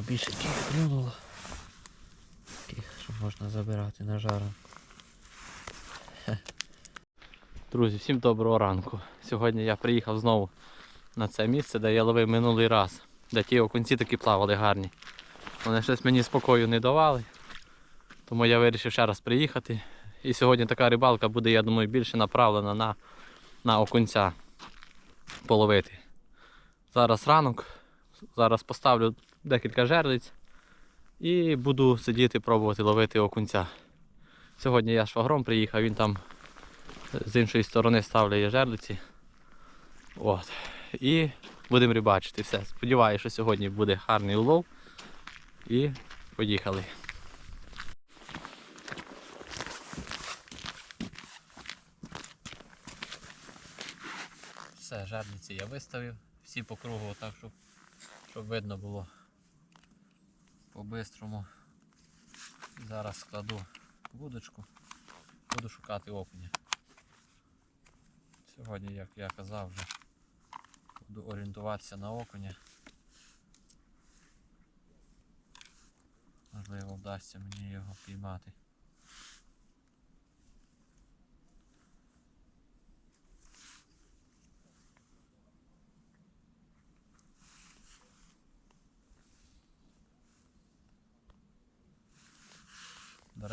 Більше тих клюнуло. Таких, що можна забирати на жару. Друзі, всім доброго ранку. Сьогодні я приїхав знову на це місце, де я ловив минулий раз, де ті окунці такі плавали гарні. Вони щось мені спокою не давали. Тому я вирішив ще раз приїхати. І сьогодні така рибалка буде, я думаю, більше направлена на, на окунця половити. Зараз ранок, зараз поставлю декілька жерлиць і буду сидіти пробувати ловити окунця. Сьогодні я швагром приїхав, він там з іншої сторони ставляє жерлиці. От. І будемо рибачити все. Сподіваюся, що сьогодні буде гарний улов. І поїхали. Все, жерлиці я виставив, всі по кругу, так, щоб, щоб видно було по-бистрому. Зараз складу вудочку, буду шукати окуня. Сьогодні, як я казав, вже буду орієнтуватися на окуня. Можливо, вдасться мені його піймати.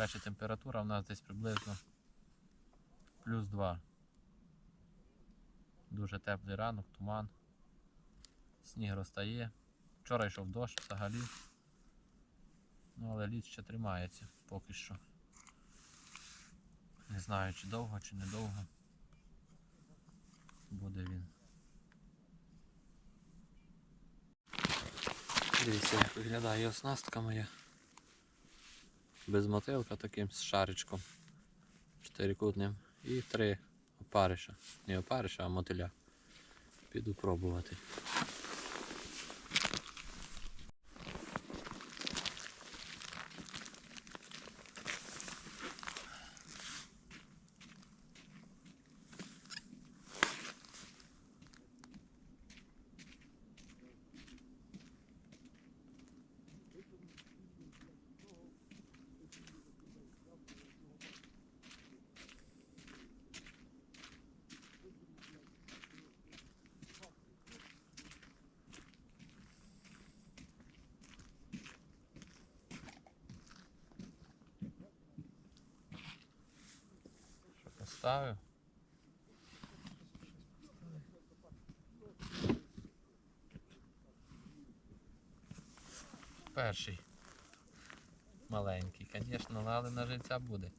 До температура в нас десь приблизно плюс 2. Дуже теплий ранок, туман. Сніг розтає. Вчора йшов дощ взагалі. Ну, але лід ще тримається поки що. Не знаю чи довго, чи недовго буде він. Дивіться, виглядає оснастка моя. Без мотилка таким з шаричком чотирикутним і три опариша. Не опариша, а мотиля. Піду пробувати. Що? Перший. Маленький, звісно, але на жильця буде.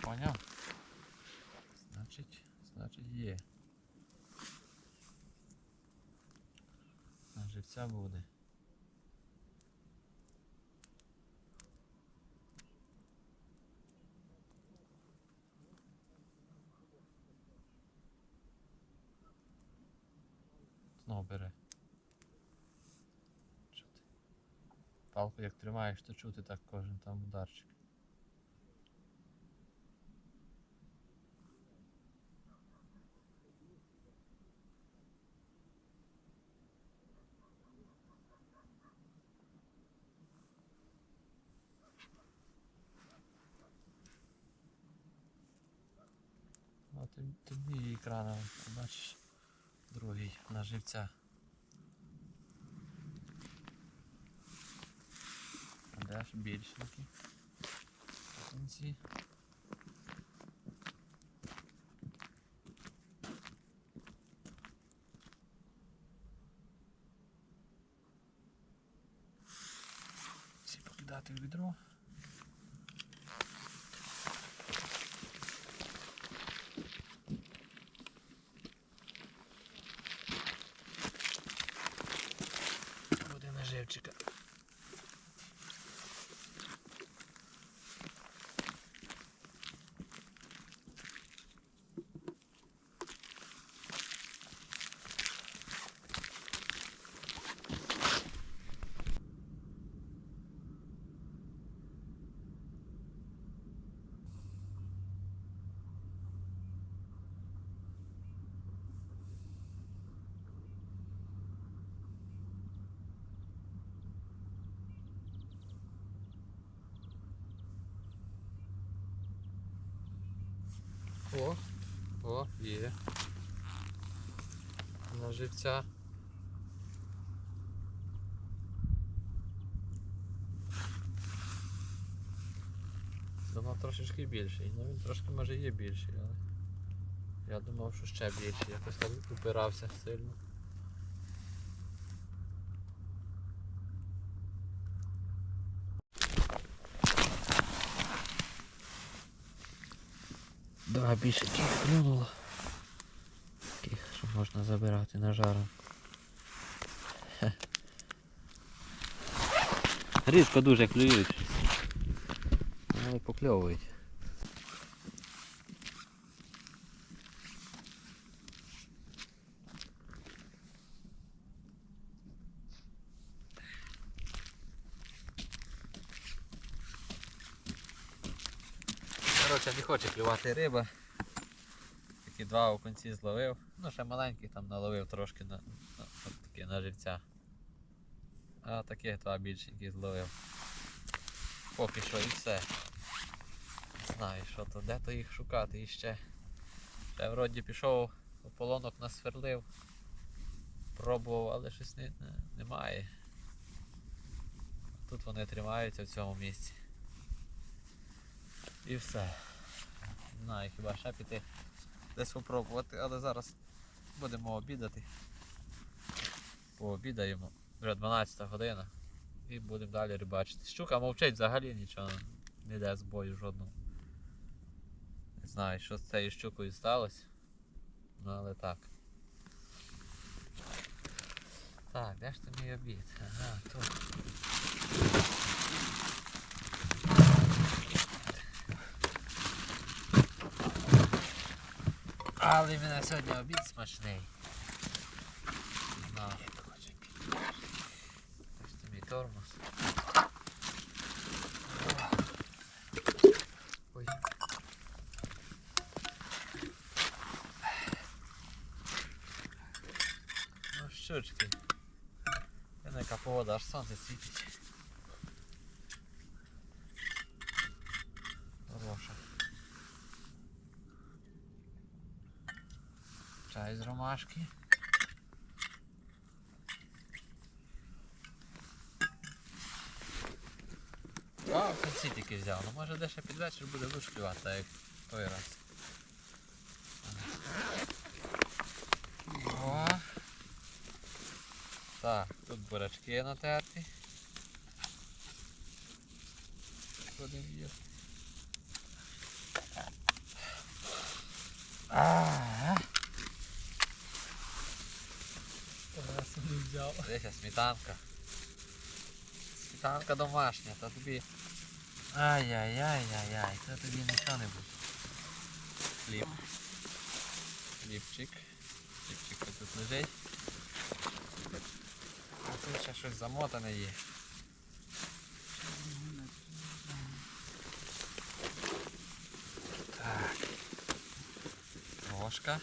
Поняв? Значить, значить є. На живця буде. Бере. Чути. Палку як тримаєш, то чути так кожен там ударчик. Ну, тобі екрана, бачиш, другий на живця. А де ж більшенькі? В кінці. Ці покидати в відро. Буде наживчика. О, о, є. На живця. Думав трошечки більший. Ну він трошки може є більший, але я думав, що ще більший. Якось так упирався сильно. Два більше тих клюнуло. Таких, що можна забирати на жару. Рідко дуже клюють. Але покльовують. Коротше, не хоче клювати риба. Два окунці зловив. Ну, ще маленьких там наловив трошки на, на, такі на живця. А таких два більшеньких зловив. Поки що і все. Не знаю, що то, де то їх шукати іще. Ще вроді пішов, ополонок насверлив. Пробував, але щось не, не, немає. Тут вони тримаються в цьому місці. І все. Знаю, хіба ще піти десь спробувати, але зараз будемо обідати. Пообідаємо. Вже 12 година. І будемо далі рибачити. Щука мовчить взагалі нічого не йде з бою жодного. Не знаю, що з цією щукою сталося. Ну але так. Так, де ж ти мій обід? Ага, тут. Але в мене сьогодні обід смачний. Не знаю, що хоче піти. Ось це мій тормоз. Ой. Ну, щучки. Яка Чай з ромашки. А, в кінці тільки взяв. Ну може де ще під вечір буде вишклювати, як той раз. О. Так, тут бурачки натерті. Будемо їсти. А, Я собі взяв. Дивися, сметанка. Сметанка домашня, то тобі. Ай-яй-яй-яй-яй, то тобі нічого не буде. Хліб. Хлібчик. Хлібчик тут лежить. А тут ще щось замотане є. Так. Ложка.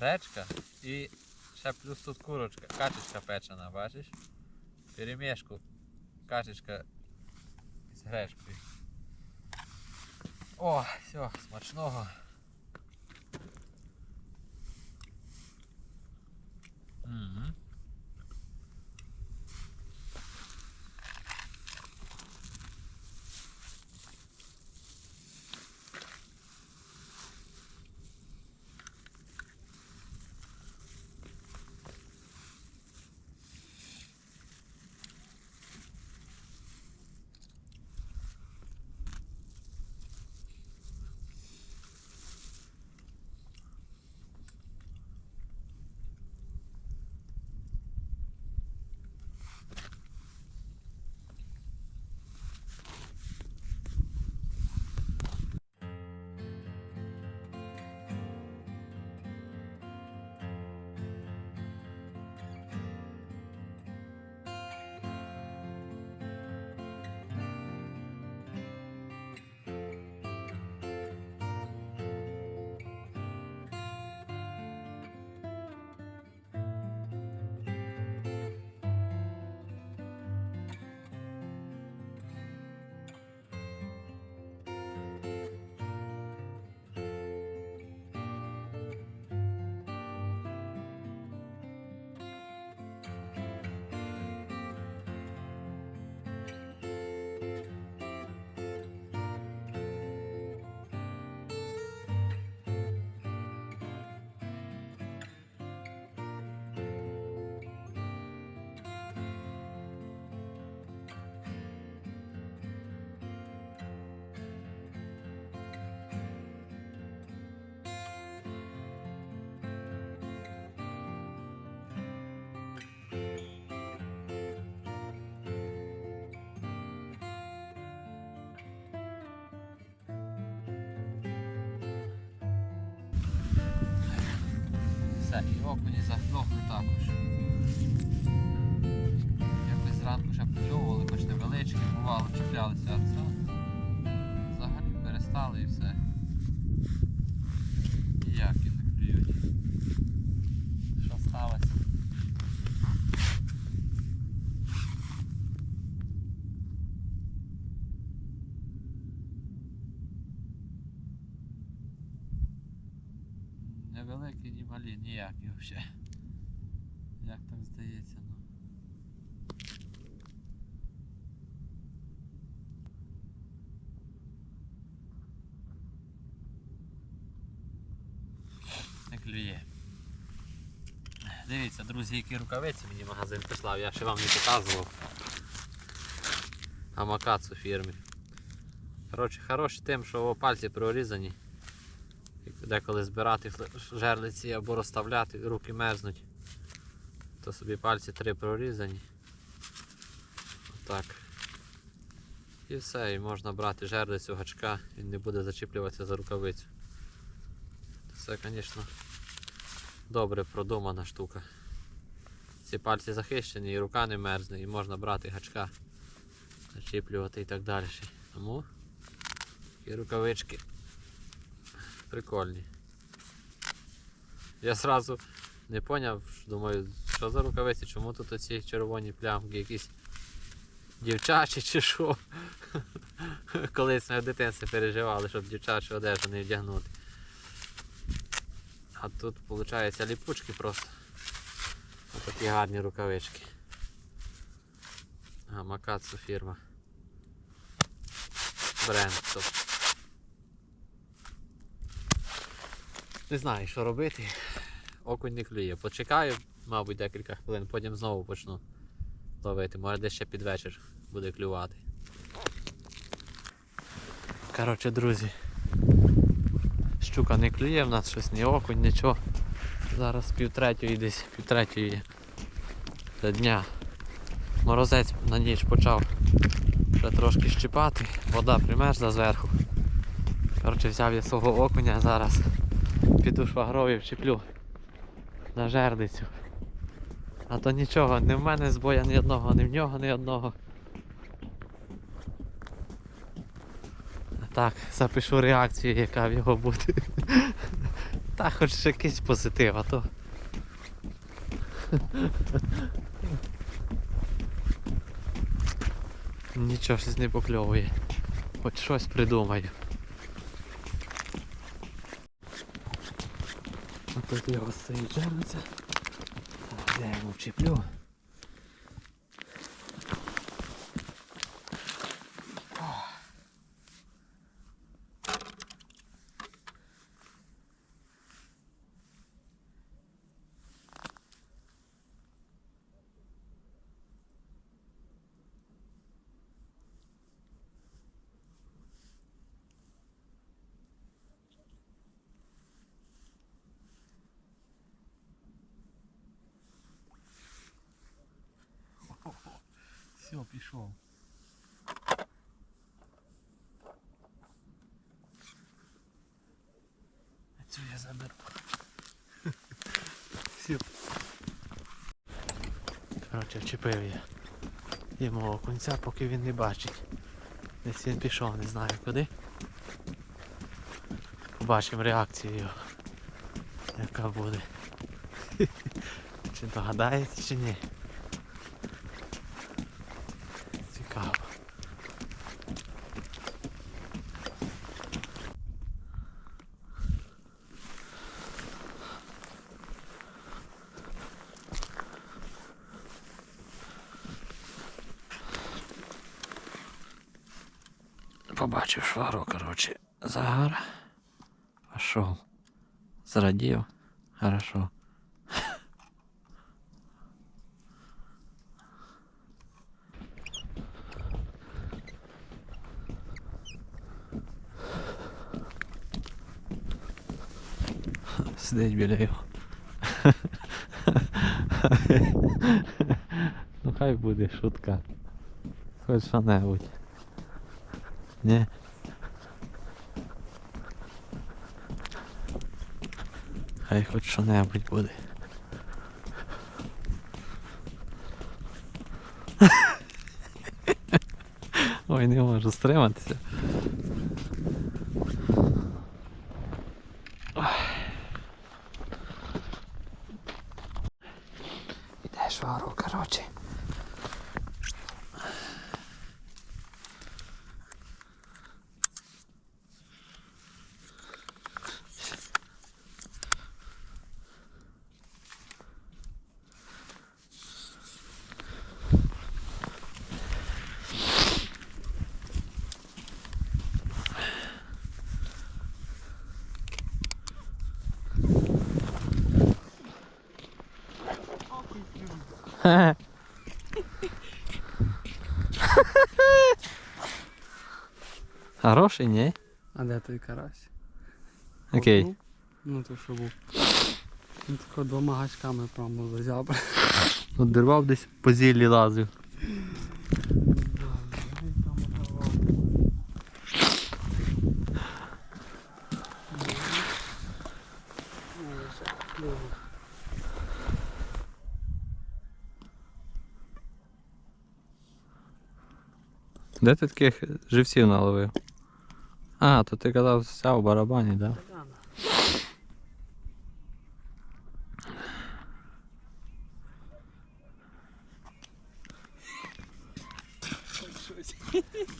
Гречка і ще плюс тут курочка, качечка печена, бачиш? Перемішку. Качечка з гречкою. О, все, смачного. Мгм. І окуні заглохли також. Якось зранку ще покльовували, хоч невеличкі, бувало, чіплялися, Невеликі, ні малі, ніякі взагалі. Як так здається, ну. Не клює. Дивіться, друзі, які рукавиці мені магазин прислав, я ще вам не показував. Амакацу фірмі. Коротше, хороші тим, що пальці прорізані. І Деколи збирати жерлиці або розставляти, руки мерзнуть. То собі пальці три прорізані. Отак. І все, і можна брати жерлицю гачка, він не буде зачіплюватися за рукавицю. Це, звісно, добре продумана штука. Ці пальці захищені, і рука не мерзне, і можна брати гачка, зачіплювати і так далі. Тому такі рукавички прикольні. Я зразу не поняв, думаю, що за рукавиці, чому тут оці червоні плямки, якісь дівчачі чи що. Колись ми в дитинстві переживали, щоб дівчачу одежу не вдягнути. А тут, виходить, ліпучки просто. Такі гарні рукавички. Макацу фірма. Бренд. тобто. Не знаю, що робити. Окунь не клює. Почекаю, мабуть, декілька хвилин, потім знову почну ловити. Може десь ще під вечір буде клювати. Коротше, друзі. Щука не клює, в нас щось ні окунь, нічого. Зараз півтретьої десь, півтретьої до дня. Морозець на ніч почав вже трошки щипати, вода примерзла зверху. Коротше, взяв я свого окуня зараз. Піду швагрові вчеплю на жердицю. А то нічого, не в мене збоя ні одного, ні в нього ні одного. Так, запишу реакцію, яка в його буде. Та хоч якийсь позитив, а то. Нічого щось не покльовує. Хоч щось придумаю. Тут його стоїть жерниця. Я його вчеплю? Все, пішов. А цю я заберу. Все. Коротше, вчепив я йому окунця, поки він не бачить. Десь він пішов, не знаю куди. Побачимо реакцію його. Яка буде. Чи догадається, чи ні. Побачив швару, коротше, загар. Пошов. Зрадів. Хорошо. Сидить біля його. ну хай буде шутка. Хоч що-небудь. Ні. Хай хоч що небудь буде. Ой, не можу стриматися. Хороший, ні? А де той карась? Окей. Ну то що був. Він тако двома гачками прямо за зябр. От дервав десь по зіллі лазив. Де ти таких живців наловив? А, то ти казав вся у барабані, так? Да?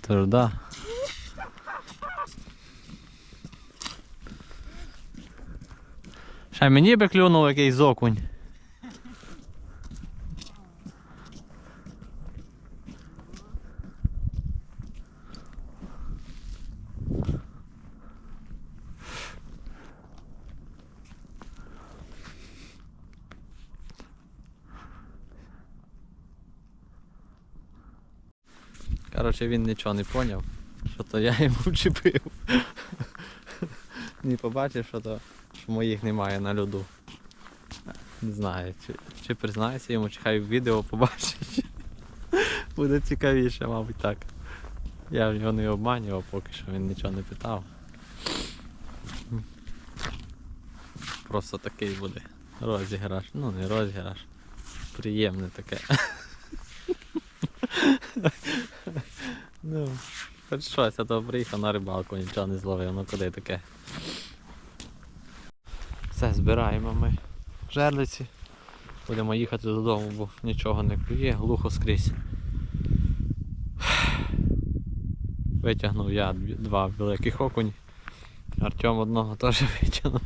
Тож. Ще мені би клюнув якийсь окунь. Коротше, він нічого не поняв, що то я йому вчепив. Не побачив, що то що моїх немає на льоду. Не знаю, чи, чи признається йому, чи хай відео побачить. Буде цікавіше, мабуть, так. Я його не обманював, поки що він нічого не питав. Просто такий буде розіграш. Ну не розіграш. Приємне таке. Ну, хоч щось, а то приїхав на рибалку, нічого не зловив, ну куди таке. Все, збираємо ми жерлиці. Будемо їхати додому, бо нічого не клює, глухо скрізь. Витягнув я два великих окуні. Артем одного теж витягнув.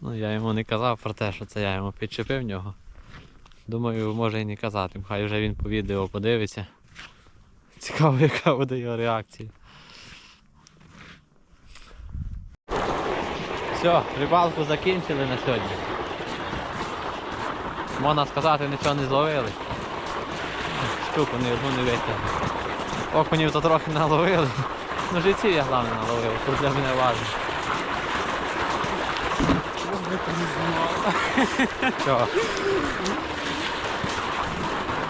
Ну я йому не казав про те, що це я йому підчепив нього. Думаю, може і не казати, хай вже він по відео подивиться. Цікаво, яка буде його реакція. Все, рибалку закінчили на сьогодні. Можна сказати, нічого не зловили. Штуку ні одну не витягли. Окунів то трохи наловили. Ну життів я головне наловив, тут для мене важливо. Що?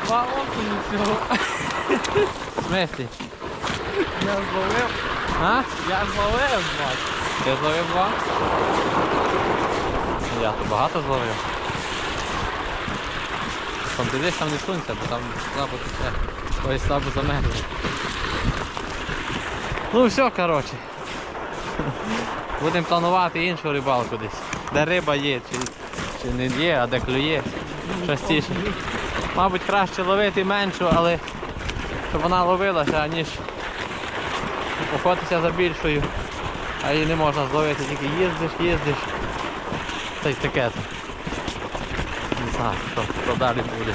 Два окуні всього. В смислі? Я зловив. А? Я зловив два. Ти зловив два? Я то багато зловив. Там ти десь там не сунься, бо там слабо тече. Ой, слабо замерзли. Ну все, коротше. Будемо планувати іншу рибалку десь. Де риба є, чи, чи не є, а де клює. Частіше. Мабуть, краще ловити меншу, але щоб вона ловилася, аніж охотитися за більшою. А її не можна зловити, тільки їздиш, їздиш. Та й таке. Не знаю, що, що далі буде.